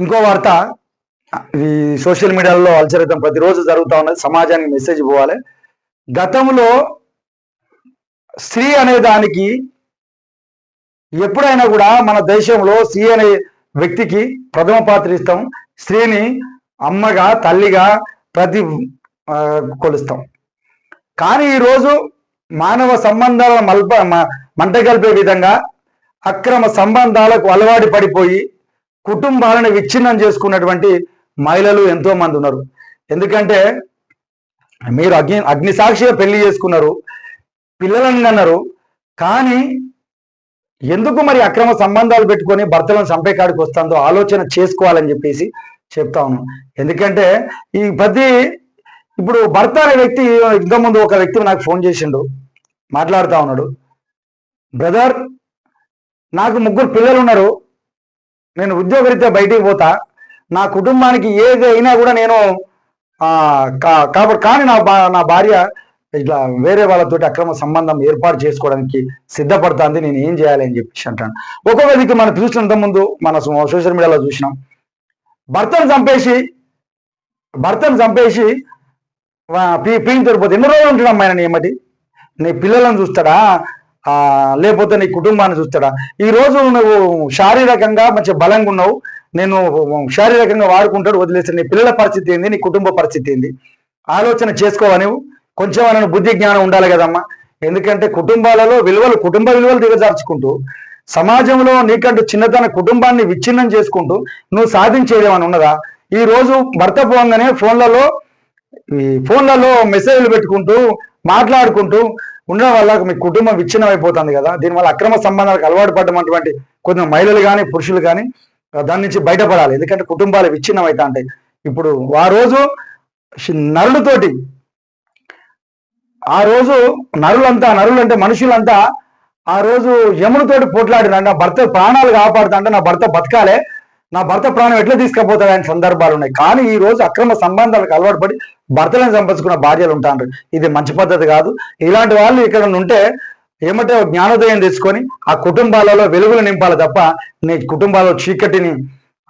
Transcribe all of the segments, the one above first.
ఇంకో వార్త ఈ సోషల్ మీడియాలో అల్చరితం ప్రతిరోజు జరుగుతూ ఉన్నది సమాజానికి మెసేజ్ పోవాలి గతంలో స్త్రీ అనే దానికి ఎప్పుడైనా కూడా మన దేశంలో స్త్రీ అనే వ్యక్తికి ప్రథమ పాత్ర ఇస్తాం. స్త్రీని అమ్మగా తల్లిగా ప్రతి కొలుస్తాం. కానీ ఈరోజు మానవ సంబంధాల మల్ప మ- మంట కలిపే విధంగా అక్రమ సంబంధాలకు అలవాటు పడిపోయి కుటుంబాలను విచ్ఛిన్నం చేసుకున్నటువంటి మహిళలు ఎంతో మంది ఉన్నారు. ఎందుకంటే మీరు అగ్ని అగ్ని సాక్షిగా పెళ్ళి చేసుకున్నారు పిల్లలని అన్నారు. కానీ ఎందుకు మరి అక్రమ సంబంధాలు పెట్టుకొని భర్తలను చంపే కాడికి వస్తుందో ఆలోచన చేసుకోవాలని చెప్పేసి చెప్తా ఉన్నాను ఎందుకంటే ఈ ప్రతి ఇప్పుడు భర్త అనే వ్యక్తి ఇంతకుముందు ఒక వ్యక్తి నాకు ఫోన్ చేసిండు మాట్లాడుతూ ఉన్నాడు. బ్రదర్ నాకు ముగ్గురు పిల్లలు ఉన్నారు. నేను ఉద్యోగరీత్యా బయటికి పోతా నా కుటుంబానికి ఏది అయినా కూడా నేను కా- కాబట్టి కానీ నా నా భార్య ఇట్లా వేరే వాళ్ళతోటి అక్రమ సంబంధం ఏర్పాటు చేసుకోవడానికి సిద్ధపడుతుంది నేను ఏం చేయాలి అని చెప్పేసి అంటాను. ఒక్కొక్క దిక్కు మనం చూసినంత ముందు మన సోషల్ మీడియాలో చూసినాం. భర్తను చంపేసి భర్తను చంపేసి పీని తోడిపోతే ఎన్ని రోజులు ఉంటాడు ఆయన నీ ఏమటి? నీ పిల్లలను చూస్తాడా? లేకపోతే నీ కుటుంబాన్ని చూస్తాడా? ఈ రోజు నువ్వు శారీరకంగా మంచి బలంగా ఉన్నావు. నేను శారీరకంగా వాడుకుంటాడు వదిలేసి నీ పిల్లల పరిస్థితి ఏంది? నీ కుటుంబ పరిస్థితి ఏంది? ఆలోచన చేసుకోవా నువ్వు కొంచెం అన్న బుద్ధి జ్ఞానం ఉండాలి కదమ్మా. ఎందుకంటే కుటుంబాలలో విలువలు కుటుంబ విలువలు దిగజార్చుకుంటూ సమాజంలో నీకంటూ చిన్నతన కుటుంబాన్ని విచ్ఛిన్నం చేసుకుంటూ నువ్వు సాధించేదేమని ఉన్నదా? ఈ రోజు భర్త పోగానే ఫోన్లలో ఈ ఫోన్లలో మెసేజ్లు పెట్టుకుంటూ మాట్లాడుకుంటూ ఉండడం వల్ల మీ కుటుంబం విచ్ఛిన్నం అయిపోతుంది కదా దీనివల్ల అక్రమ సంబంధాలకు అలవాటు పడ్డటువంటి కొంత మహిళలు కానీ పురుషులు కానీ దాని నుంచి బయటపడాలి. ఎందుకంటే కుటుంబాలు విచ్ఛిన్నం అవుతా ఉంటాయి ఇప్పుడు ఆ రోజు నరులతోటి ఆ రోజు నరులంతా నరులు అంటే మనుషులంతా ఆ రోజు యమునితోటి పోట్లాడిన నా భర్త ప్రాణాలు కాపాడుతాంటే నా భర్త బతకాలే. నా భర్త ప్రాణం ఎట్లా తీసుకుపోతాడు అనే సందర్భాలు ఉన్నాయి. కానీ ఈ రోజు అక్రమ సంబంధాలకు అలవాటు పడి భర్తలను సంపాదించుకున్న భార్యలు ఉంటారు ఇది మంచి పద్ధతి కాదు. ఇలాంటి వాళ్ళు ఇక్కడ ఉంటే ఏమంటే జ్ఞానోదయం తెచ్చుకొని ఆ కుటుంబాలలో వెలుగులు నింపాలి తప్ప నీ కుటుంబాల్లో చీకటిని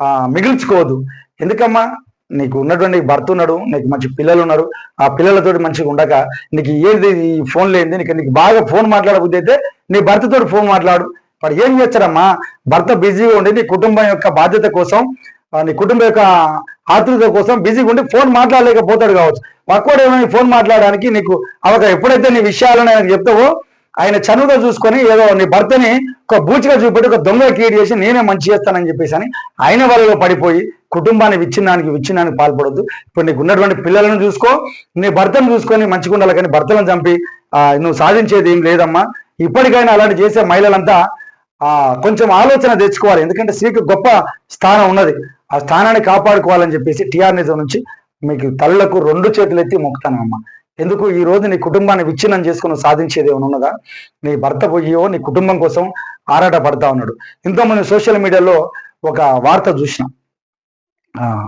ఆ, మిగిల్చుకోవద్దు. ఎందుకమ్మా? నీకు ఉన్నటువంటి భర్త ఉన్నాడు నీకు మంచి పిల్లలు ఉన్నారు. ఆ పిల్లలతో మంచిగా ఉండక. నీకు ఏది ఈ ఫోన్ లేనిది నీకు నీకు బాగా ఫోన్ మాట్లాడబుద్ధి అయితే నీ భర్తతో ఫోన్ మాట్లాడు. మరి ఏం చేస్తారమ్మా? భర్త బిజీగా ఉండి నీ కుటుంబం యొక్క బాధ్యత కోసం నీ కుటుంబం యొక్క ఆతృత కోసం బిజీగా ఉండి ఫోన్ మాట్లాడలేకపోతాడు కావచ్చు. పక్కోడు ఏమైనా ఫోన్ మాట్లాడడానికి నీకు అవకాశం ఎప్పుడైతే నీ విషయాలను ఆయనకు చెప్తావో ఆయన చనువుగా చూసుకొని ఏదో నీ భర్తని ఒక బూచిగా చూపెట్టి ఒక దొంగ క్రియేట్ చేసి నేనే మంచి చేస్తానని చెప్పేసి అని ఆయన వాళ్ళలో పడిపోయి కుటుంబాన్ని విచ్ఛిన్నానికి విచ్ఛిన్నానికి పాల్పడొద్దు. ఇప్పుడు నీకు ఉన్నటువంటి పిల్లలను చూసుకో నీ భర్తను చూసుకొని మంచిగా ఉండాలి కానీ భర్తలను చంపి నువ్వు సాధించేది ఏం లేదమ్మా. ఇప్పటికైనా అలాంటి చేసే మహిళలంతా ఆ కొంచెం ఆలోచన తెచ్చుకోవాలి. ఎందుకంటే స్త్రీకి గొప్ప స్థానం ఉన్నది. ఆ స్థానాన్ని కాపాడుకోవాలని చెప్పేసి టీఆర్ నేత నుంచి మీకు తల్లకు రెండు చేతులు ఎత్తి మొక్కుతానమ్మా ఎందుకు? ఈ రోజు నీ కుటుంబాన్ని విచ్ఛిన్నం చేసుకుని సాధించేది ఏమైనా ఉన్నదా? నీ భర్త పోయో నీ కుటుంబం కోసం ఆరాట పడతా ఉన్నాడు. ఇంతకుముందు సోషల్ మీడియాలో ఒక వార్త చూసిన.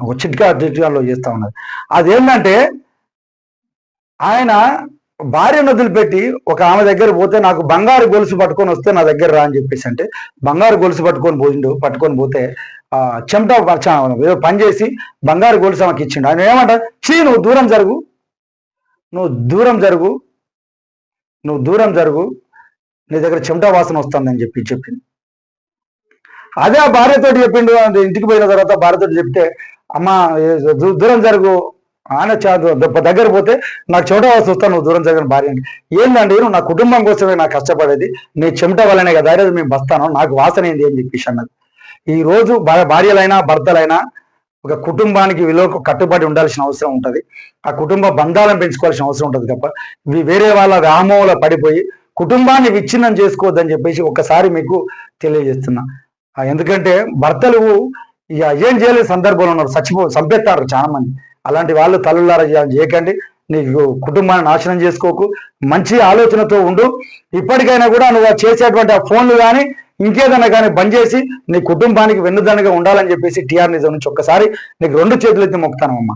ఒక చిట్కా చిట్కాలో చేస్తా ఉన్నది అదేంటంటే ఆయన భార్యను వదిలిపెట్టి ఒక ఆమె దగ్గర పోతే నాకు బంగారు గొలుసు పట్టుకొని వస్తే నా దగ్గర రా అని చెప్పేసి అంటే బంగారు గొలుసు పట్టుకొని పోయిండు పట్టుకొని పోతే చెమట ఏదో పని చేసి బంగారు గొలుసు ఆమెకి ఇచ్చిండు. ఆయన ఏమంట చీ నువ్వు దూరం జరుగు. నువ్వు దూరం జరుగు. నువ్వు దూరం జరుగు. నీ దగ్గర చెమట వాసన వస్తుందని చెప్పి చెప్పింది అదే ఆ భార్యతోటి చెప్పిండు. ఇంటికి పోయిన తర్వాత భార్యతోటి చెప్తే అమ్మ దూ- దూరం జరుగు. ఆయన చా- దగ్గర పోతే నాకు చెమట వాసన వస్తాను నువ్వు దూరం జరగని భార్య అంటే నువ్వు నా కుటుంబం కోసమే నాకు కష్టపడేది. నీ చెమట వల్లనే కదా మేము బస్తాను నాకు వాసన ఏంది? అని చెప్పేసి అన్నది. ఈ రోజు భార్యలైనా భర్తలైనా ఒక కుటుంబానికి విలువకు కట్టుబడి ఉండాల్సిన అవసరం ఉంటుంది. ఆ కుటుంబ బంధాలను పెంచుకోవాల్సిన అవసరం ఉంటుంది తప్ప వేరే వాళ్ళ వ్యామోహంలో పడిపోయి కుటుంబాన్ని విచ్ఛిన్నం చేసుకోవద్దని చెప్పేసి ఒకసారి మీకు తెలియజేస్తున్నా. ఎందుకంటే భర్తలు ఇక ఏం చేయలేని సందర్భంలో ఉన్నారు. చచ్చిపో చంపేస్తారు చాలా మంది అలాంటి వాళ్ళు తల్లులారా చేయకండి. నీకు కుటుంబాన్ని నాశనం చేసుకోకు. మంచి ఆలోచనతో ఉండు. ఇప్పటికైనా కూడా నువ్వు చేసేటువంటి ఆ ఫోన్లు కానీ ఇంకేదైనా కానీ బంద్ చేసి నీ కుటుంబానికి వెన్నుదనగా ఉండాలని చెప్పేసి టీఆర్ నిజం నుంచి ఒక్కసారి నీకు రెండు చేతులు ఎత్తి మొక్కుతానమ్మా.